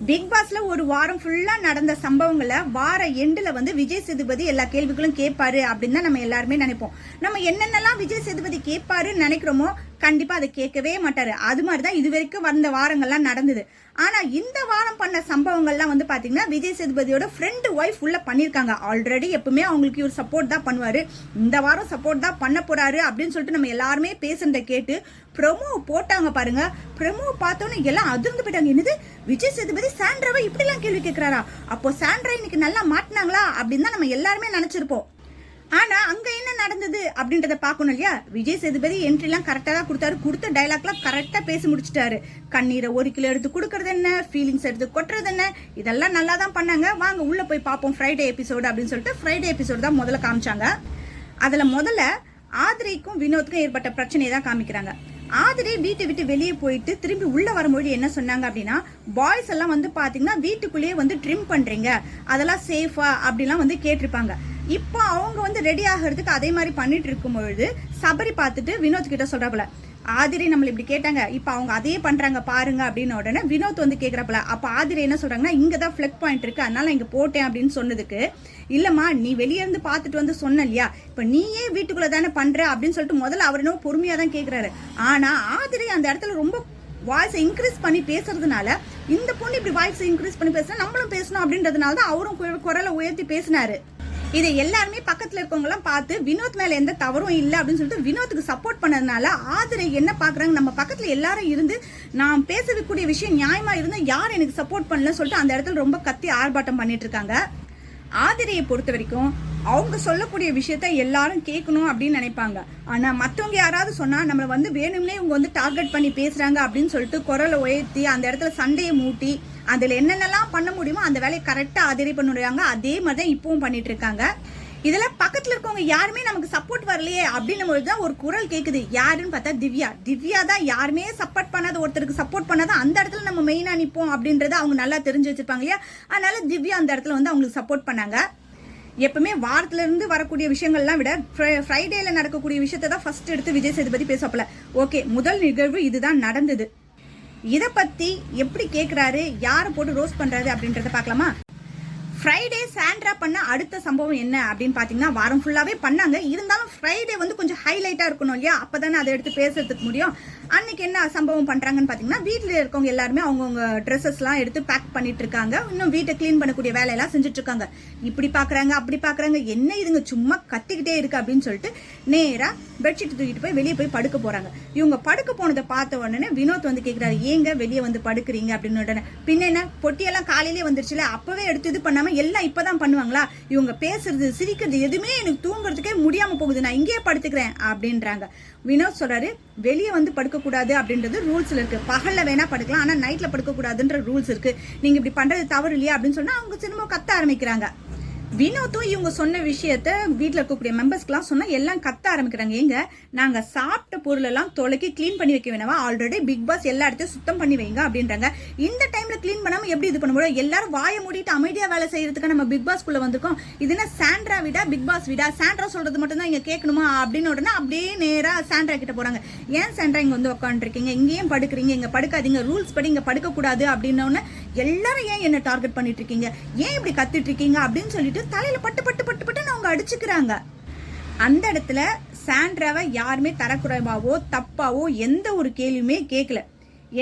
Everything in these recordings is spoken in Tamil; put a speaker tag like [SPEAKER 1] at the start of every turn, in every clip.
[SPEAKER 1] பிக் பாஸ்ல ஒரு வாரம் ஃபுல்லா நடந்த சம்பவங்களை வார எண்டுல வந்து விஜய் சேதுபதி எல்லா கேள்விகளும் கேட்பாரு அப்படின்னு தான் நம்ம எல்லாருமே நினைப்போம். நம்ம என்னென்னலாம் விஜய் சேதுபதி கேட்பாருன்னு நினைக்கிறோமோ கண்டிப்பாக அதை கேட்கவே மாட்டார். அது மாதிரி தான் இது வரைக்கும் வந்த வாரங்கள்லாம் நடந்தது. ஆனால் இந்த வாரம் பண்ண சம்பவங்கள்லாம் வந்து பார்த்தீங்கன்னா விஜய் சேதுபதியோட ஃப்ரெண்டு ஒய்ஃப் உள்ள பண்ணியிருக்காங்க ஆல்ரெடி எப்பவுமே அவங்களுக்கு ஒரு சப்போர்ட் தான் பண்ணுவார். இந்த வாரம் சப்போர்ட் தான் பண்ண போகிறாரு அப்படின்னு சொல்லிட்டு நம்ம எல்லாருமே பேசுகிறத கேட்டு ப்ரொமோ போட்டாங்க பாருங்க. ப்ரொமோ பார்த்தோன்னே எல்லாம் அதிர்ந்து போயிட்டாங்க. என்னது? விஜய் சேதுபதி சாண்ட்ராவை இப்படிலாம் கேள்வி கேட்குறாரா? அப்போ சாண்ட்ரா இன்னைக்கு நல்லா மாட்டினாங்களா? அப்படின்னு தான் நம்ம எல்லாருமே நினச்சிருப்போம். ஆனா அங்க என்ன நடந்தது அப்படின்றத பார்க்கணும் இல்லையா? விஜய் சேதுபதி என்ட்ரி எல்லாம் கரெக்டா தான் கொடுத்தாரு. கொடுத்த டைலாக்லாம் கரெக்டா பேசி முடிச்சிட்டாரு. கண்ணீரை ஒரு கிலோ எடுத்து கொடுக்கறது என்ன? ஃபீலிங்ஸ் எடுத்து கொட்டுறது என்ன? இதெல்லாம் நல்லா தான் பண்ணாங்க. வாங்க உள்ள போய் பார்ப்போம். ஃப்ரைடே எபிசோடு அப்படின்னு சொல்லிட்டு ஃப்ரைடே எபிசோடு தான் முதல்ல காமிச்சாங்க. அதுல முதல்ல ஆதிரைக்கும் வினோத்துக்கும் ஏற்பட்ட பிரச்சனையை தான் காமிக்கிறாங்க. ஆதிரி வீட்டை விட்டு வெளியே போயிட்டு திரும்பி உள்ள வரும்பொழுது என்ன சொன்னாங்க அப்படின்னா பாய்ஸ் எல்லாம் வந்து பாத்தீங்கன்னா வீட்டுக்குள்ளேயே வந்து ட்ரிம் பண்றீங்க. அதெல்லாம் சேஃபா அப்படிலாம் வந்து கேட்டிருப்பாங்க. இப்போ அவங்க வந்து ரெடி ஆகிறதுக்கு அதே மாதிரி பண்ணிட்டு இருக்கும் பொழுது சபரி பார்த்துட்டு வினோத் கிட்ட சொல்றாப்புல ஆதிரி நம்மள இப்படி கேட்டாங்க இப்போ அவங்க அதே பண்றாங்க பாருங்க அப்படின்னு உடனே வினோத் வந்து கேட்குறப்பல அப்போ ஆதிரி என்ன சொல்றாங்கன்னா இங்கே தான் ஃபிளக் பாயிண்ட் இருக்கு அதனால இங்க போட்டேன் அப்படின்னு சொன்னதுக்கு இல்லம்மா நீ வெளியே இருந்து பார்த்துட்டு வந்து சொன்ன இல்லையா இப்போ நீயே வீட்டுக்குள்ள தானே பண்ற அப்படின்னு சொல்லிட்டு முதல்ல அவர் என்ன பொறுமையா தான் கேட்குறாரு ஆனா ஆதிரி அந்த இடத்துல ரொம்ப வாய்ஸை இன்க்ரீஸ் பண்ணி பேசுறதுனால இந்த பொண்ணு இப்படி வாய்ஸை இன்க்ரீஸ் பண்ணி பேசுனா நம்மளும் பேசணும் அப்படின்றதுனால தான் அவரும் குரலை உயர்த்தி பேசினாரு. இதை எல்லாருமே பக்கத்தில் இருக்கவங்க பார்த்து வினோத் மேலே எந்த தவறும் இல்லை அப்படின்னு சொல்லிட்டு வினோத்துக்கு சப்போர்ட் பண்ணதுனால ஆதிரை என்ன பார்க்குறாங்க? நம்ம பக்கத்தில் எல்லாரும் இருந்து நான் பேசக்கூடிய விஷயம் நியாயமாக இருந்தால் யார் எனக்கு சப்போர்ட் பண்ணலன்னு சொல்லிட்டு அந்த இடத்துல ரொம்ப கத்தி ஆர்ப்பாட்டம் பண்ணிட்டு இருக்காங்க. ஆதிரையை பொறுத்த வரைக்கும் அவங்க சொல்லக்கூடிய விஷயத்த எல்லாரும் கேட்கணும் அப்படின்னு நினைப்பாங்க. ஆனால் மற்றவங்க யாராவது சொன்னால் நம்மளை வந்து வேணும்னே இவங்க வந்து டார்கெட் பண்ணி பேசுகிறாங்க அப்படின்னு சொல்லிட்டு குரலை உயர்த்தி அந்த இடத்துல சண்டையை மூட்டி அதில் என்னென்னலாம் பண்ண முடியுமோ அந்த வேலையை கரெக்டாக ஆதிரை பண்ணுறாங்க அதே மாதிரி தான் இப்பவும் பண்ணிட்டு இருக்காங்க. இதெல்லாம் பக்கத்துல இருக்கவங்க யாருமே நமக்கு சப்போர்ட் வரலையே அப்படின்னும் பொழுது தான் ஒரு குரல் கேக்குது. யாருன்னு பார்த்தா திவ்யா. திவ்யா தான் யாருமே சப்போர்ட் பண்ணாத ஒருத்தருக்கு சப்போர்ட் பண்ணாத அந்த இடத்துல நம்ம மெயினா நிப்போம் அப்படின்றத அவங்க நல்லா தெரிஞ்சு வச்சிருப்பாங்க இல்லையா? அதனால திவ்யா அந்த இடத்துல வந்து அவங்களுக்கு சப்போர்ட் பண்ணாங்க. எப்பவுமே வாரத்துல இருந்து வரக்கூடிய விஷயங்கள்லாம் விட ஃப்ரைடேல நடக்கக்கூடிய விஷயத்தை தான் ஃபர்ஸ்ட் எடுத்து விஜய் சேதுபதி பேசப்பல ஓகே முதல் நிகழ்வு இதுதான் நடந்தது. இதை பத்தி எப்படி கேட்குறாரு யாரை போட்டு ரோஸ் பண்றாரு அப்படின்றத பார்க்கலாமா? ஃப்ரைடே சாண்ட்ரா பண்ண அடுத்த சம்பவம் என்ன அப்படின்னு பார்த்தீங்கன்னா வாரம் ஃபுல்லாகவே பண்ணாங்க. இருந்தாலும் ஃப்ரைடே வந்து கொஞ்சம் ஹைலைட்டாக இருக்கணும் இல்லையா? அப்போ தானே அதை எடுத்து பேசுறதுக்கு முடியும். அன்னைக்கு என்ன சம்பவம் பண்ணுறாங்கன்னு பார்த்தீங்கன்னா வீட்டில் இருக்கவங்க எல்லாருமே அவங்கவுங்க ட்ரெஸ்ஸஸ்லாம் எடுத்து பேக் பண்ணிட்டு இருக்காங்க. இன்னும் வீட்டை க்ளீன் பண்ணக்கூடிய வேலையெல்லாம் செஞ்சுட்டு இருக்காங்க. இப்படி பார்க்குறாங்க அப்படி பார்க்குறாங்க என்ன இதுங்க சும்மா கத்திக்கிட்டே இருக்கு அப்படின்னு சொல்லிட்டு நேராக பெட்ஷீட் தூக்கிட்டு போய் வெளியே போய் படுக்க போகிறாங்க இவங்க படுக்க போனதை பார்த்த உடனே வினோத் வந்து கேட்குறாரு ஏங்க வெளியே வந்து படுக்கிறீங்க? அப்படின்னு உடனே. பின்ன என்ன பொட்டியெல்லாம் காலையிலேயே வந்துருச்சுல அப்போவே எடுத்து இது பண்ணாமல் எல்லாம் இப்பதான் பண்ணுவாங்களா? இவங்க பேசுறது சிரிக்கிறது எதுவுமே எனக்கு தூங்குறதுக்கே முடியாம போகுது. நான் இங்கேயே படுத்துக்கிறேன் அப்படின்றாங்க. வினோத் சொல்றாரு வெளியே வந்து படுக்க கூடாது அப்படின்றது ரூல்ஸ்ல இருக்கு. பகல்ல வேணா படுக்கலாம் ஆனா நைட்ல படுக்க கூடாதுன்ற ரூல்ஸ் இருக்கு. நீங்க இப்படி பண்றது தவறு இல்லையா அப்படின்னு சொன்னா அவங்க சினிமா கத்த ஆரம்பிக்கிறாங்க. வினோத்தும் இவங்க சொன்ன விஷயத்த வீட்டில் இருக்கக்கூடிய மெம்பர்ஸ்க்கெலாம் சொன்னால் எல்லாம் கத்த ஆரம்பிக்கிறாங்க. எங்க நாங்கள் சாப்பிட்ட பொருளெல்லாம் தொலைக்கி க்ளீன் பண்ணி வைக்க வேணாமா? ஆல்ரெடி பிக் பாஸ் எல்லா இடத்தையும் சுத்தம் பண்ணி வைங்க அப்படின்றாங்க. இந்த டைமில் க்ளீன் பண்ணாமல் எப்படி இது பண்ண முடியும்? எல்லாரும் வாயை மூடிட்டு அமைதியாக வேலை செய்யறதுக்கு நம்ம பிக் பாஸ்க்குள்ளே வந்திருக்கோம். இதுனா சாண்ட்ரா விடா பிக் பாஸ் விடா? சாண்ட்ரா சொல்றது மட்டும் தான் கேட்கணுமா? அப்படின்னு உடனே அப்படியே நேராக சாண்ட்ரா கிட்ட போகிறாங்க ஏன் சாண்ட்ரா இங்கே வந்து உட்காந்துருக்கீங்க இங்கேயும் படுக்கிறீங்க இங்கே படுக்காதீங்க ரூல்ஸ் படி இங்கே படுக்கக்கூடாது அப்படின்னோடனே எல்லாரும் ஏன் என்ன டார்கெட் பண்ணிட்டு இருக்கீங்க? ஏன் இப்படி கத்திட்டு இருக்கீங்க? அப்படின்னு சொல்லிட்டு தலையில் பட்டு பட்டு பட்டு பட்டுன்னு அவங்க அடிச்சுக்கிறாங்க. அந்த இடத்துல சாண்ட்ராவை யாருமே தரக்குறைவாவோ தப்பாவோ எந்த ஒரு கேள்வியுமே கேட்கல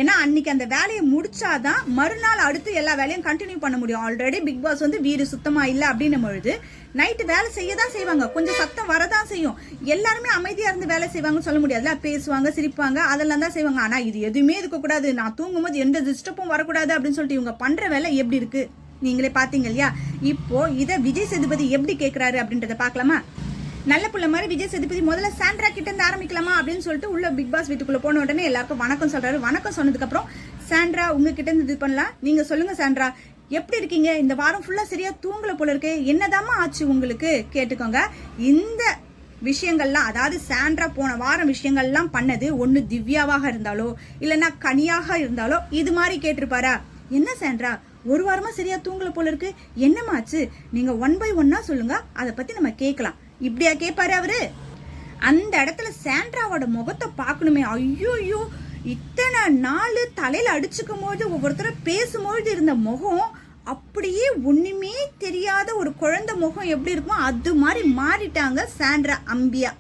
[SPEAKER 1] ஏன்னா அன்னைக்கு அந்த வேலையை முடிச்சாதான் மறுநாள் அடுத்து எல்லா வேலையும் கண்டினியூ பண்ண முடியும். ஆல்ரெடி பிக் பாஸ் வந்து வீடு சுத்தமாக இல்லை அப்படின்னும் பொழுது நைட்டு வேலை செய்ய தான் செய்வாங்க. கொஞ்சம் சத்தம் வரதான் செய்யும். எல்லாருமே அமைதியாக இருந்து வேலை செய்வாங்கன்னு சொல்ல முடியாதுல பேசுவாங்க சிரிப்பாங்க அதெல்லாம் தான் செய்வாங்க. ஆனால் இது எதுவுமே இருக்கக்கூடாது. நான் தூங்கும்போது எந்த டிஸ்டர்பும் வரக்கூடாது அப்படின்னு சொல்லிட்டு இவங்க பண்ணுற வேலை எப்படி இருக்குது நீங்களே பார்த்தீங்க இல்லையா? இப்போ இதை விஜய் சேதுபதி எப்படி கேட்குறாரு அப்படின்றத பார்க்கலாமா? நல்ல புள்ள மாதிரி விஜய் சேதுபதி முதல்ல சாண்ட்ரா கிட்ட இருந்து ஆரம்பிக்கலாமா அப்படின்னு சொல்லிட்டு உள்ள பிக் பாஸ் வீட்டுக்குள்ள போன உடனே எல்லாருக்கும் வணக்கம் சொல்றாரு. வணக்கம் சொன்னதுக்கு அப்புறம் சாண்ட்ரா உங்ககிட்ட இருந்து இது பண்ணலாம். நீங்க சொல்லுங்க சாண்ட்ரா எப்படி இருக்கீங்க? இந்த வாரம் ஃபுல்லா சரியா தூங்கல போல இருக்கு. என்னதாம்மா ஆச்சு உங்களுக்கு? கேட்டுக்கோங்க. இந்த விஷயங்கள்லாம் அதாவது சாண்ட்ரா போன வாரம் விஷயங்கள்லாம் பண்ணது ஒன்று திவ்யாவாக இருந்தாலோ இல்லைன்னா கனியாக இருந்தாலோ இது மாதிரி கேட்டிருப்பாரா? என்ன சாண்ட்ரா? ஒரு வாரமாக சரியாக தூங்கல போல இருக்கு. என்னமாச்சு நீங்கள் ஒன் பை ஒன்னா சொல்லுங்க. அதை பற்றி நம்ம கேட்கலாம் இப்படியா கேட்பாரு அவரு? அந்த இடத்துல சாண்ட்ராவோட முகத்தை பார்க்கணுமே. ஐயோ இத்தனை நாள் தலையில் அடிச்சுக்கும் போது ஒவ்வொருத்தரும் பேசும்பொழுது இருந்த முகம் அப்படியே ஒன்றுமே தெரியாத ஒரு குழந்தை முகம் எப்படி இருக்குமோ அது மாதிரி மாறிட்டாங்க சாண்ட்ரா அம்பியா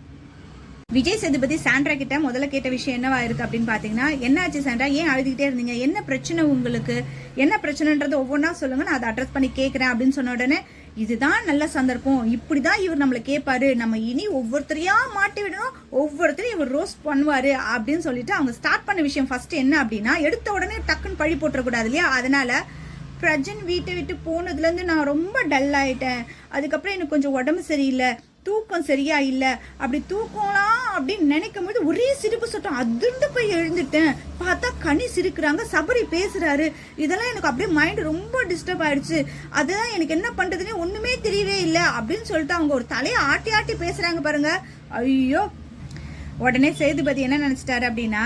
[SPEAKER 1] விஜய் சேதுபதி சாண்ட்ரா கிட்ட முதல்ல கேட்ட விஷயம் என்னவா இருக்கு அப்படின்னு பாத்தீங்கன்னா என்னாச்சு சாண்ட்ரா? ஏன் அழுதுகிட்டே இருந்தீங்க? என்ன பிரச்சனை உங்களுக்கு? என்ன பிரச்சனைன்றது ஒவ்வொன்றா சொல்லுங்க நான் அதை அட்ரஸ் பண்ணி கேட்கிறேன் அப்படின்னு சொன்ன உடனே இதுதான் நல்ல சந்தர்ப்பம். இப்படிதான் இவர் நம்மளை கேட்பாரு நம்ம இனி ஒவ்வொருத்தரையா மாட்டி விடணும். ஒவ்வொருத்தரையும் இவர் ரோஸ்ட் பண்ணுவாரு அப்படின்னு சொல்லிட்டு அவங்க ஸ்டார்ட் பண்ண விஷயம் ஃபர்ஸ்ட் என்ன அப்படின்னா எடுத்த உடனே டக்குன்னு பழி போட்டுறக்கூடாது இல்லையா? அதனால பிரஜன் வீட்டை விட்டு போனதுலேருந்து நான் ரொம்ப டல் ஆயிட்டேன். அதுக்கப்புறம் எனக்கு கொஞ்சம் உடம்பு சரியில்லை. தூக்கம் சரியா இல்லை. அப்படி தூக்கம்லாம் அப்படின்னு நினைக்கும் போது ஒரே சிரிப்பு சட்டம். அதிர்ந்து போய் எழுந்துட்டேன். பார்த்தா கனி சிரிக்கிறாங்க சபரி பேசுறாரு. இதெல்லாம் எனக்கு அப்படியே மைண்ட் ரொம்ப டிஸ்டர்ப் ஆயிடுச்சு. அதுதான் எனக்கு என்ன பண்றதுன்னே ஒண்ணுமே தெரியவே இல்லை அப்படின்னு சொல்லிட்டு அவங்க ஒரு தலையை ஆட்டி ஆட்டி பேசுறாங்க பாருங்க. ஐயோ. உடனே சேதுபதி என்ன நினைச்சிட்டாரு அப்படின்னா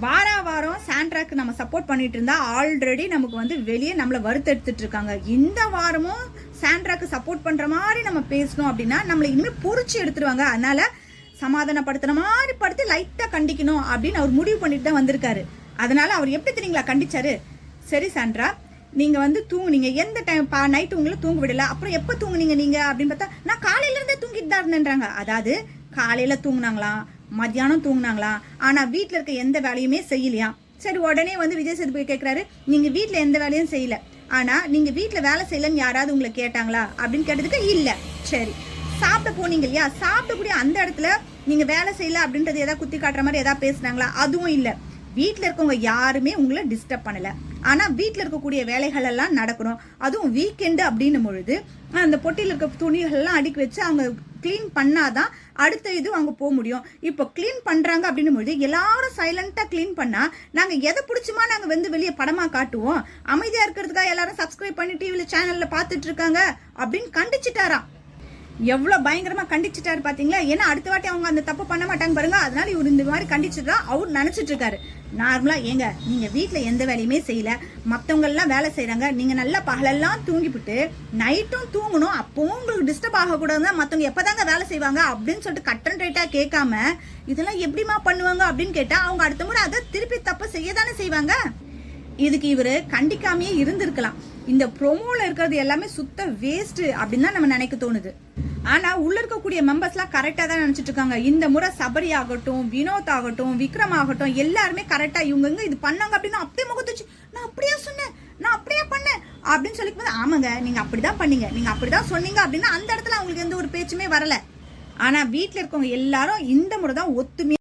[SPEAKER 1] வாரா வாரம் சாண்ட்ராக்கு நம்ம சப்போர்ட் பண்ணிட்டு இருந்தா ஆல்ரெடி நமக்கு வந்து வெளியே நம்மளை வறுத்தெடுத்துட்டு இருக்காங்க. இந்த வாரமும் சாண்ட்ராக்கு சப்போர்ட் பண்ணுற மாதிரி நம்ம பேசணும் அப்படின்னா நம்மளை இனிமேல் பொறிச்சு எடுத்துருவாங்க. அதனால சமாதானப்படுத்துகிற மாதிரி படுத்து லைட்டாக கண்டிக்கணும் அப்படின்னு அவர் முடிவு பண்ணிட்டு தான் வந்திருக்காரு. அதனால அவர் எப்படி தெரியுங்களா கண்டிச்சாரு? சரி சாண்ட்ரா நீங்கள் வந்து தூங்குனீங்க. எந்த டைம் நைட் உங்களை தூங்க விடல. அப்புறம் எப்போ தூங்குனீங்க நீங்கள் அப்படின்னு பார்த்தா நான் காலையிலேருந்தே தூங்கிட்டு தான் இருந்தேன்றாங்க. அதாவது காலையில் தூங்குனாங்களாம் மத்தியானம் தூங்குனாங்களாம் ஆனால் வீட்டில் இருக்க எந்த வேலையுமே செய்யலையா? சரி உடனே வந்து விஜய் சேதுபதி கேட்குறாரு நீங்கள் வீட்டில் எந்த வேலையும் செய்யலை. ஆனால் நீங்கள் வீட்டில் வேலை செய்யலன்னு யாராவது உங்களை கேட்டாங்களா? அப்படின்னு கேட்டதுக்கு இல்லை. சரி. சாப்பிட போனீங்க இல்லையா? சாப்பிடக்கூடிய அந்த இடத்துல நீங்கள் வேலை செய்யல அப்படின்றது எதாவது குத்தி காட்டுற மாதிரி எதாவது பேசுனாங்களா? அதுவும் இல்லை. வீட்டில் இருக்கவங்க யாருமே உங்களை டிஸ்டர்ப் பண்ணலை. ஆனால் வீட்டில் இருக்கக்கூடிய வேலைகள் எல்லாம் நடக்கணும். அதுவும் வீக்கெண்டு அப்படின்னும் பொழுது அந்த பொட்டியில் இருக்க துணிகள்லாம் அடுக்கி வச்சு அவங்க க்ளீன் பண்ணாதான் அடுத்த இது அவங்க போக முடியும். இப்போ க்ளீன் பண்ணுறாங்க அப்படின்னும் பொழுது எல்லாரும் சைலண்ட்டாக க்ளீன் பண்ணால் நாங்கள் எதை பிடிச்சுமா நாங்கள் வந்து வெளியே படமாக காட்டுவோம்? அமைதியாக இருக்கிறதுக்காக எல்லாரும் சப்ஸ்கிரைப் பண்ணி டிவியில் சேனலில் பார்த்துட்டு இருக்காங்க அப்படின்னு கண்டிச்சிட்டாராம். எவ்வளோ பயங்கரமாக கண்டிச்சிட்டாரு பார்த்தீங்களா ஏன்னா அடுத்த வாட்டி அவங்க அந்த தப்பு பண்ண மாட்டாங்க பாருங்க. அதனால இவர் இந்த மாதிரி கண்டிச்சுட்டா அவர் நினச்சிட்டு இருக்காரு. நார்மலாக ஏங்க நீங்கள் வீட்டில் எந்த வேலையுமே செய்யல. மற்றவங்கள்லாம் வேலை செய்கிறாங்க நீங்கள் நல்லா பகலெல்லாம் தூங்கிவிட்டு நைட்டும் தூங்கணும். அப்போவும் உங்களுக்கு டிஸ்டர்ப் ஆகக்கூடாதுங்க எப்போ தாங்க வேலை செய்வாங்க அப்படின்னு சொல்லிட்டு கட்டன் அண்ட் கேட்காம இதெல்லாம் எப்படிமா பண்ணுவாங்க அப்படின்னு கேட்டால் அவங்க அடுத்த முறை அதை திருப்பி தப்பு செய்ய தானே செய்வாங்க. இதுக்கு இவர் கண்டிக்காமையே இருந்திருக்கலாம். இந்த ப்ரொமோவில் இருக்கிறது எல்லாமே சுத்த வேஸ்ட்டு அப்படின்னு தான் நம்ம நினைக்க தோணுது. ஆனால் உள்ள இருக்கக்கூடிய மெம்பர்ஸ்லாம் கரெக்டாக தான் நினச்சிட்டு இருக்காங்க. இந்த முறை சபரி ஆகட்டும் வினோத் ஆகட்டும் விக்ரம் ஆகட்டும் எல்லாருமே கரெக்டாக இவங்க இது பண்ணாங்க அப்படின்னா அப்படியே முகத்துச்சு நான் அப்படியே சொன்னேன் நான் அப்படியே பண்ணேன் அப்படின்னு சொல்லிக்கும்போது போது ஆமாங்க அப்படி அப்படிதான் பண்ணீங்க. அப்படி தான் சொன்னீங்க அப்படின்னா அந்த இடத்துல அவங்களுக்கு எந்த ஒரு பேச்சுமே வரல. ஆனால் வீட்டில் இருக்கவங்க எல்லாரும் இந்த முறை தான் ஒத்துமையாக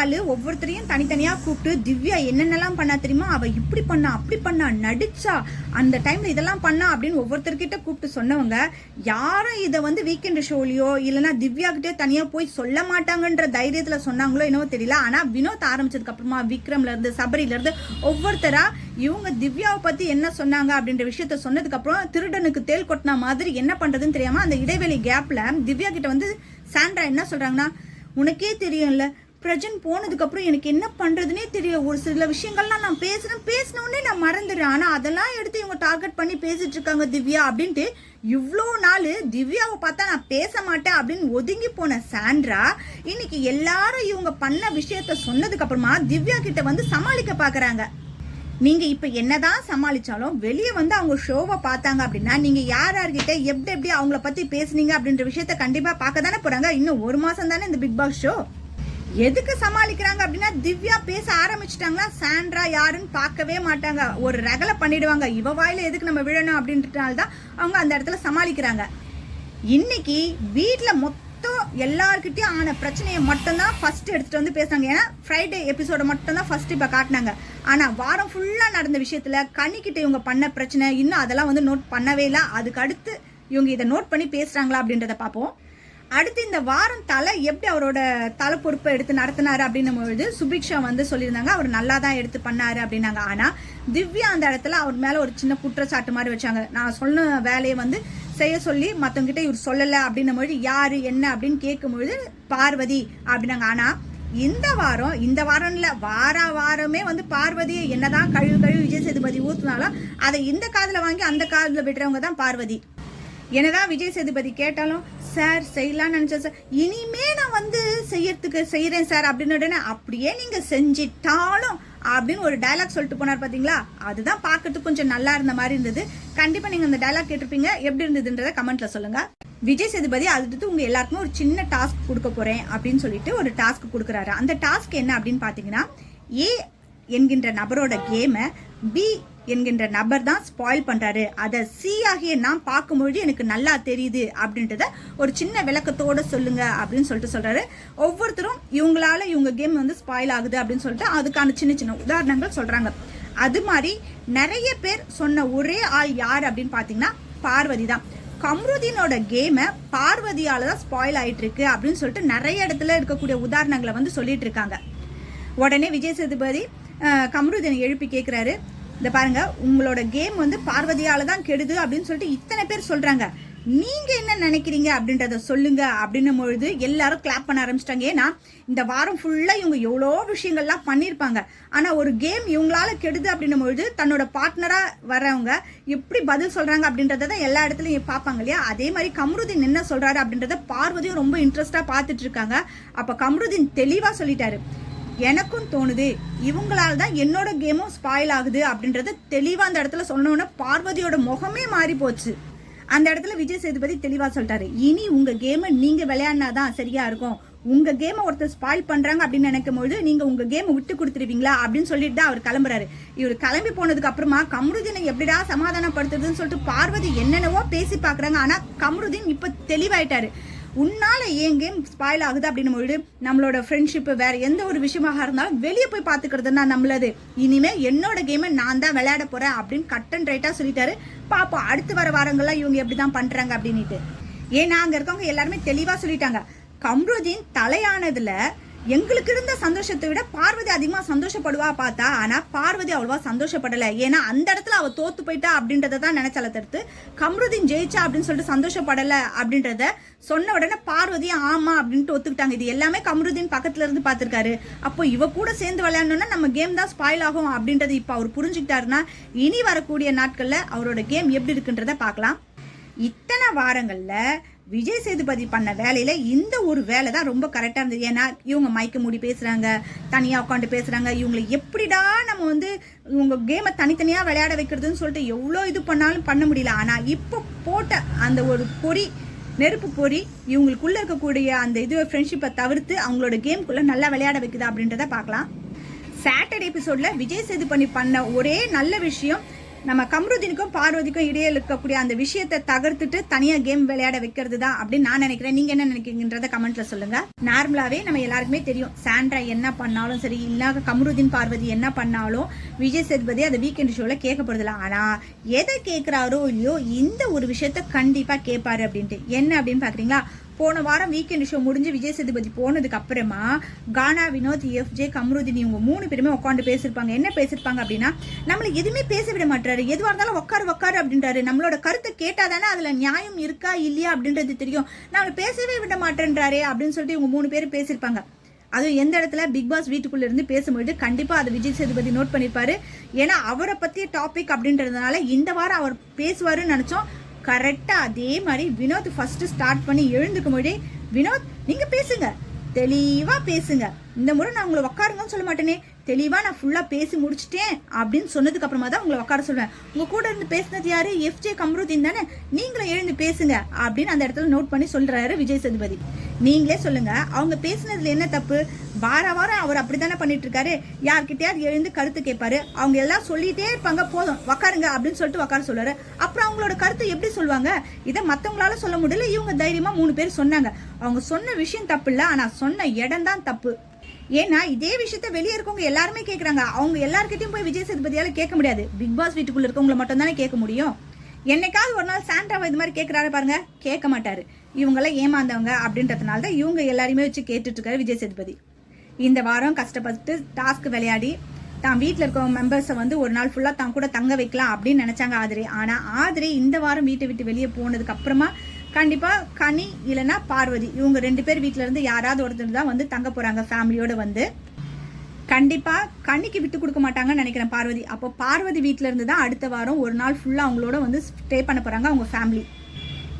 [SPEAKER 1] இவ்வளவு ஒவ்வொருத்தரையும் தனித்தனியாக கூப்பிட்டு திவ்யா என்னென்னலாம் பண்ணா தெரியுமா? அவள் இப்படி பண்ணா அப்படி பண்ணா நடிச்சா அந்த டைமில் இதெல்லாம் பண்ணா அப்படின்னு ஒவ்வொருத்தர்கிட்ட கூப்பிட்டு சொன்னவங்க யாரும் இதை வந்து வீக்கெண்ட் ஷோலையோ இல்லைனா திவ்யா கிட்டே தனியாக போய் சொல்ல மாட்டாங்கன்ற தைரியத்தில் சொன்னாங்களோ என்னவோ தெரியல. ஆனால் வினோத் ஆரம்பிச்சதுக்கு அப்புறமா விக்ரம்ல ஒவ்வொருத்தராக இவங்க திவ்யாவை பற்றி என்ன சொன்னாங்க அப்படின்ற விஷயத்த சொன்னதுக்கப்புறம் திருடனுக்கு தேல் கொட்டின மாதிரி என்ன பண்ணுறதுன்னு தெரியாமல் அந்த இடைவெளி கேப்பில் திவ்யா கிட்ட வந்து சாண்ட்ரா என்ன சொல்கிறாங்கன்னா உனக்கே தெரியும்ல பிரஜன் போனதுக்கப்புறம் எனக்கு என்ன பண்ணுறதுனே தெரியல. ஒரு சில விஷயங்கள்லாம் நான் பேசுகிறேன் பேசினோடனே நான் மறந்துடுறேன். ஆனால் அதெல்லாம் எடுத்து இவங்க டார்கெட் பண்ணி பேசிட்டு இருக்காங்க திவ்யா அப்படின்ட்டு இவ்வளோ நாள் திவ்யாவை பார்த்தா நான் பேச மாட்டேன் அப்படின்னு ஒதுங்கி போன சாண்ட்ரா இன்னைக்கு எல்லாரும் இவங்க பண்ண விஷயத்த சொன்னதுக்கப்புறமா திவ்யா கிட்ட வந்து சமாளிக்க பார்க்குறாங்க நீங்கள் இப்போ என்ன என்னதான் சமாளித்தாலும் வெளியே வந்து அவங்க ஷோவை பார்த்தாங்க அப்படின்னா நீங்கள் யார் யார்கிட்ட எப்படி எப்படி அவங்கள பற்றி பேசுனீங்க அப்படின்ற விஷயத்த கண்டிப்பாக பார்க்க தானே போகிறாங்க இன்னும் ஒரு மாதம் தானே இந்த பிக் பாஸ் ஷோ எதுக்கு சமாளிக்கிறாங்க அப்படின்னா திவ்யா பேச ஆரம்பிச்சிட்டாங்களா? சாண்ட்ரா யாருன்னு பார்க்கவே மாட்டாங்க. ஒரு ரகலை பண்ணிடுவாங்க. இவ வாயில எதுக்கு நம்ம விழணும் அப்படின்றதுனால தான் அவங்க அந்த இடத்துல சமாளிக்கிறாங்க. இன்னைக்கு வீட்டில் மொத்தம் எல்லார்கிட்டயும் ஆன பிரச்சனையை மட்டும்தான் ஃபர்ஸ்ட் எடுத்துட்டு வந்து பேசுனாங்க ஏன்னா ஃப்ரைடே எபிசோட மட்டும்தான் ஃபர்ஸ்ட் இப்போ காட்டினாங்க. ஆனால் வாரம் ஃபுல்லாக நடந்த விஷயத்தில் கண்ணிக்கிட்ட இவங்க பண்ண பிரச்சனை இன்னும் அதெல்லாம் வந்து நோட் பண்ணவே இல்லை. அதுக்கு அடுத்து இவங்க இதை நோட் பண்ணி பேசுகிறாங்களா அப்படின்றத பார்ப்போம். அடுத்து இந்த வாரம் தலை எப்படி அவரோட தலை பொறுப்பை எடுத்து நடத்தினாரு அப்படின்னும் பொழுது சுபிக்ஷா வந்து சொல்லியிருந்தாங்க அவர் நல்லா தான் எடுத்து பண்ணாரு அப்படின்னாங்க. ஆனா திவ்யா அந்த இடத்துல அவர் மேல ஒரு சின்ன குற்றச்சாட்டு மாதிரி வச்சாங்க. நான் சொன்ன வேலையை வந்து செய்ய சொல்லி மத்தவங்க இவர் சொல்லல அப்படின்னும் பொழுது யாரு என்ன அப்படின்னு கேட்கும் பொழுது பார்வதி அப்படின்னாங்க. ஆனா இந்த வாரம் இந்த வாரம் இல்ல வார வாரமே வந்து பார்வதியை என்னதான் கழுவு கழுவி விஜய் சேதுபதி ஊத்துனாலும் அதை இந்த காதுல வாங்கி அந்த காதுல விடுறவங்க தான் பார்வதி. என்னதான் விஜய் சேதுபதி கேட்டாலும் சார் செய்யலாம்னு நினச்சேன் சார். இனிமே நான் வந்து செய்யறதுக்கு செய்கிறேன் சார் அப்படின்னு உடனே அப்படியே நீங்கள் செஞ்சிட்டாலும் அப்படின்னு ஒரு டயலாக் சொல்லிட்டு போனார் பார்த்தீங்களா அதுதான் பார்க்கறதுக்கு கொஞ்சம் நல்லா இருந்த மாதிரி இருந்தது. கண்டிப்பாக நீங்கள் அந்த டைலாக் கேட்டிருப்பீங்க. எப்படி இருந்ததுன்றத கமெண்ட்ல சொல்லுங்க. விஜய் சேதுபதி அடுத்தது உங்க எல்லாருக்குமே ஒரு சின்ன டாஸ்க் கொடுக்க போறேன் அப்படின்னு சொல்லிட்டு ஒரு டாஸ்க் கொடுக்குறாரு. அந்த டாஸ்க் என்ன அப்படின்னு பார்த்தீங்கன்னா ஏ என்கின்ற நபரோட கேமை பி என்கின்ற நபர் தான் ஸ்பாயில் பண்ணுறாரு அதை சி ஆகிய நான் பார்க்கும்பொழுது எனக்கு நல்லா தெரியுது அப்படின்றத ஒரு சின்ன விளக்கத்தோட சொல்லுங்க அப்படின்னு சொல்லிட்டு சொல்கிறாரு ஒவ்வொருத்தரும் இவங்களால இவங்க கேம் வந்து ஸ்பாயில் ஆகுது அப்படின்னு சொல்லிட்டு அதுக்கான சின்ன சின்ன உதாரணங்கள் சொல்கிறாங்க அது மாதிரி நிறைய பேர் சொன்ன ஒரே ஆள் யார் அப்படின்னு பார்த்தீங்கன்னா பார்வதி தான். கம்ருதீனோட கேமை பார்வதியால் தான் ஸ்பாயில் ஆகிட்டு இருக்கு அப்படின்னு சொல்லிட்டு நிறைய இடத்துல இருக்கக்கூடிய உதாரணங்களை வந்து சொல்லிட்டு இருக்காங்க. உடனே விஜய் சேதுபதி கம்ருதீனை எழுப்பி கேட்குறாரு இந்த பாருங்க உங்களோட கேம் வந்து பார்வதியால் தான் கெடுது அப்படின்னு சொல்லிட்டு இத்தனை பேர் சொல்றாங்க. நீங்க என்ன நினைக்கிறீங்க அப்படின்றத சொல்லுங்க அப்படின்னும் பொழுது எல்லாரும் கிளாப் பண்ண ஆரம்பிச்சிட்டாங்க. ஏன்னா இந்த வாரம் ஃபுல்லா இவங்க எவ்வளோ விஷயங்கள்லாம் பண்ணியிருப்பாங்க ஆனா ஒரு கேம் இவங்களால கெடுது அப்படின்னும் பொழுது தன்னோட பார்ட்னரா வரவங்க எப்படி பதில் சொல்றாங்க அப்படின்றத தான் எல்லா இடத்துலையும் பார்ப்பாங்க இல்லையா? அதே மாதிரி கமருதீன் என்ன சொல்றாரு அப்படின்றத பார்வதியும் ரொம்ப இன்ட்ரெஸ்டா பார்த்துட்டு இருக்காங்க. அப்ப கமருதீன் தெளிவா சொல்லிட்டாரு. எனக்கும் தோணுது. இவங்களால தான் என்னோட கேமும் ஸ்பாயில் ஆகுது அப்படின்றத தெளிவா அந்த இடத்துல சொன்னோன்னே பார்வதியோட முகமே மாறி போச்சு. அந்த இடத்துல விஜய் சேதுபதி தெளிவா சொல்லிட்டாரு. இனி உங்க கேமை நீங்க விளையாடினாதான் சரியா இருக்கும். உங்க கேமை ஒருத்தர் ஸ்பாயில் பண்றாங்க அப்படின்னு நினைக்கும் போது நீங்க உங்க கேமை விட்டு கொடுத்துருவீங்களா அப்படின்னு சொல்லிட்டு தான் அவர் கிளம்புறாரு. இவர் கிளம்பி போனதுக்கு அப்புறமா கமருதீனை எப்படிடா சமாதானப்படுத்துறதுன்னு சொல்லிட்டு பார்வதி என்னென்னவோ பேசி பாக்குறாங்க ஆனா கமருதீன் இப்ப தெளிவாயிட்டாரு. உன்னால் ஏன் கேம் ஸ்பாயில் ஆகுது அப்படின்னு பொழுது நம்மளோட ஃப்ரெண்ட்ஷிப் வேறு எந்த ஒரு விஷயமாக இருந்தாலும் வெளியே போய் பார்த்துக்கிறது தான் நம்மளது. இனிமேல் என்னோட கேமை நான் தான் விளையாட போகிறேன் அப்படின்னு கட் அண்ட் ரைட்டாக சொல்லிட்டாரு. பாப்போம் அடுத்து வர வாரங்கள்லாம் இவங்க எப்படிதான் பண்ணுறாங்க அப்படின்ட்டு ஏன்னா அங்கே இருக்கவங்க எல்லாருமே தெளிவாக சொல்லிட்டாங்க. கம்ருதீன் தலையானதில் எங்களுக்கு இருந்த சந்தோஷத்தை விட பார்வதி அதிகமாக சந்தோஷப்படுவா பார்த்தா ஆனால் பார்வதி அவ்வளோவா சந்தோஷப்படலை. ஏன்னா அந்த இடத்துல அவள் தோத்து போயிட்டா அப்படின்றத தான் நினச்சால தடுத்து கம்ருதீன் ஜெயிச்சா அப்படின்னு சொல்லிட்டு சந்தோஷப்படலை அப்படின்றத சொன்ன உடனே பார்வதி ஆமா அப்படின்ட்டு ஒத்துக்கிட்டாங்க. இது எல்லாமே கம்ருதீன் பக்கத்துல இருந்து பார்த்துருக்காரு. அப்போ இவ கூட சேர்ந்து விளையாடணும்னா நம்ம கேம் தான் ஸ்பாயில் ஆகும் அப்படின்றது இப்போ அவர் புரிஞ்சுக்கிட்டாருன்னா இனி வரக்கூடிய நாட்களில் அவரோட கேம் எப்படி இருக்குன்றத பார்க்கலாம். இத்தனை வாரங்களில் விஜய் சேதுபதி பண்ண வேலையில் இந்த ஒரு வேலை தான் ரொம்ப கரெக்டாக இருந்தது. ஏன்னா இவங்க மயக்க மூடி பேசுகிறாங்க தனியாக உட்காந்து பேசுகிறாங்க இவங்களை எப்படிடா நம்ம வந்து இவங்க கேமை தனித்தனியாக விளையாட வைக்கிறதுன்னு சொல்லிட்டு எவ்வளோ இது பண்ணாலும் பண்ண முடியல. ஆனால் இப்போ போட்ட அந்த ஒரு பொறி நெருப்பு பொறி இவங்களுக்குள்ளே இருக்கக்கூடிய அந்த இது ஃப்ரெண்ட்ஷிப்பை தவிர்த்து அவங்களோட கேம்குள்ளே நல்லா விளையாட வைக்குதா அப்படின்றத பார்க்கலாம். சாட்டர்டே எபிசோட்ல விஜய் சேதுபதி பண்ண ஒரே நல்ல விஷயம் நம்ம கம்ருதீனுக்கும் பார்வதிக்கும் இடையே இருக்கக்கூடிய அந்த விஷயத்தை தகர்த்துட்டு தனியாக கேம் விளையாட வைக்கிறது தான் அப்படின்னு நான் நினைக்கிறேன். நீங்கள் என்ன நினைக்கிறீங்கன்றத கமெண்ட்ல சொல்லுங்க. நார்மலாகவே நம்ம எல்லாருக்குமே தெரியும். சாண்ட்ரா என்ன பண்ணாலும் சரி இல்லாத கம்ருதீன் பார்வதி என்ன பண்ணாலும் விஜய் சேதுபதி அந்த வீக்கெண்ட் ஷோவில் கேட்கப்படுதில்ல ஆனால் எதை கேட்குறாரோ இல்லையோ இந்த ஒரு விஷயத்த கண்டிப்பாக கேட்பாரு அப்படின்ட்டு. என்ன அப்படின்னு பார்க்குறீங்களா போன வாரம் வீக்கெண்ட் ஷோ முடிஞ்சு விஜய் சேதுபதி போனதுக்கு அப்புறமா கானா வினோத் எஃப்ஜே கமருதினி இவங்க மூணு பேருமே உட்காந்து பேசியிருப்பாங்க. என்ன பேசியிருப்பாங்க அப்படின்னா நம்மளை எதுவுமே பேச விட மாட்டாரு எதுவாக இருந்தாலும் உட்காரு உட்காரு அப்படின்றாரு. நம்மளோட கருத்தை கேட்டால் தானே அதில் நியாயம் இருக்கா இல்லையா அப்படின்றது தெரியும். நம்மளை பேசவே விட மாட்டேன்றாரே அப்படின்னு சொல்லிட்டு இவங்க மூணு பேரும் பேசியிருப்பாங்க. அதுவும் எந்த இடத்துல? பிக் பாஸ் வீட்டுக்குள்ள இருந்து பேசும்பொழுது கண்டிப்பா அதை விஜய் சேதுபதி நோட் பண்ணிருப்பாரு ஏன்னா அவரை பத்திய டாபிக் அப்படின்றதுனால இந்த வாரம் அவர் பேசுவாருன்னு நினைச்சோம். கரெக்டாக அதே மாதிரி வினோத் ஃபர்ஸ்ட் ஸ்டார்ட் பண்ணி எழுந்துக்கும் போதே வினோத் நீங்கள் பேசுங்க. தெளிவாக பேசுங்க. இந்த முறை நான் உங்களை உட்காருங்கன்னு சொல்ல மாட்டேனே. தெளிவாக நான் ஃபுல்லாக பேசி முடிச்சிட்டேன் அப்படின்னு சொன்னதுக்கு அப்புறமா தான் உங்களை உட்கார சொல்லுவேன் உங்கள் கூட இருந்து பேசினது யார்? எஃப்ஜே கம்ருதீன் தானே? நீங்களும் எழுந்து பேசுங்க அப்படின்னு அந்த இடத்துல நோட் பண்ணி சொல்கிறாரு விஜய் சேதுபதி. நீங்களே சொல்லுங்க. அவங்க பேசுனதுல என்ன தப்பு? வார வாரம் அவர் அப்படித்தானே பண்ணிட்டு இருக்காரு யார்கிட்டயாவது எழுந்து கருத்து கேட்பாரு. அவங்க எல்லாம் சொல்லிட்டே இருப்பாங்க போதும். உக்காருங்க அப்படின்னு சொல்லிட்டு உட்கார சொல்லுவாரு. அப்புறம் அவங்களோட கருத்து எப்படி சொல்லுவாங்க? இதை மத்தவங்களால சொல்ல முடியல. இவங்க தைரியமா மூணு பேர் சொன்னாங்க. அவங்க சொன்ன விஷயம் தப்பு இல்ல ஆனா சொன்ன இடம் தான் தப்பு. ஏன்னா இதே விஷயத்த வெளியே இருக்கவங்க எல்லாருமே கேட்குறாங்க அவங்க எல்லாருக்கிட்டையும் போய் விஜய் சேதுபதியால் கேட்க முடியாது. பிக் பாஸ் வீட்டுக்குள்ள இருக்கவங்கள மட்டும் தானே கேட்க முடியும். என்னைக்காவது ஒரு நாள் சாண்டாவை இது மாதிரி கேட்குறாரு பாருங்க. கேட்க மாட்டாரு. இவங்கெல்லாம் ஏமாந்தவங்க அப்படின்றதுனால தான் இவங்க எல்லாரையுமே வச்சு கேட்டுட்ருக்காரு விஜய் சேதுபதி. இந்த வாரம் கஷ்டப்பட்டு டாஸ்க் விளையாடி தான் வீட்டில் இருக்க மெம்பர்ஸை வந்து ஒரு நாள் ஃபுல்லாக தான் கூட தங்க வைக்கலாம் அப்படின்னு நினச்சாங்க ஆதிரி. ஆனால் ஆதிரி இந்த வாரம் வீட்டை விட்டு வெளியே போனதுக்கு அப்புறமா கண்டிப்பாக கனி இல்லைன்னா பார்வதி இவங்க ரெண்டு பேர் வீட்டிலேருந்து யாராவது ஒருத்தர் தான் வந்து தங்க போகிறாங்க ஃபேமிலியோடு வந்து. கண்டிப்பாக கண்ணிக்கு விட்டு கொடுக்க மாட்டாங்கன்னு நினைக்கிறேன் பார்வதி. அப்போ பார்வதி வீட்டிலேருந்து இருந்து தான் அடுத்த வாரம் ஒரு நாள் ஃபுல்லாக அவங்களோட வந்து ஸ்டே பண்ண போகிறாங்க அவங்க ஃபேமிலி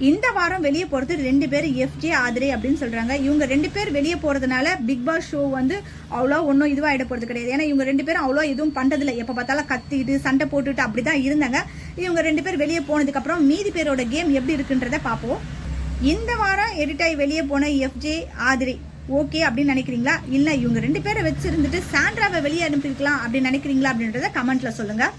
[SPEAKER 1] இந்த வாரம் வெளியே போகிறது ரெண்டு பேர் எஃப்ஜே ஆதிரே அப்படின்னு சொல்கிறாங்க இவங்க ரெண்டு பேர் வெளியே போகிறதுனால பிக் பாஸ் ஷோ வந்து அவ்வளோ ஒன்றும் இதுவாகிட போகிறது கிடையாது. ஏன்னா இவங்க ரெண்டு பேரும் அவ்வளோ எதுவும் பண்ணுறதில்ல எப்போ பார்த்தாலும் கத்திட்டு சண்டை போட்டுட்டு அப்படி தான் இருந்தாங்க. இவங்க ரெண்டு பேர் வெளியே போனதுக்கப்புறம் மீதி பேரோட கேம் எப்படி இருக்குன்றத பார்ப்போம். இந்த வாரம் எடிட்டாகி வெளியே போன எஃப்ஜே ஆதிரி ஓகே அப்படின்னு நினைக்கிறீங்களா? இல்லை இவங்க ரெண்டு பேரை வச்சுருந்துட்டு சாண்ட்ராவை வெளியே அனுப்பியிருக்கலாம் அப்படின்னு நினைக்கிறீங்களா அப்படின்றத கமெண்ட்டில் சொல்லுங்கள்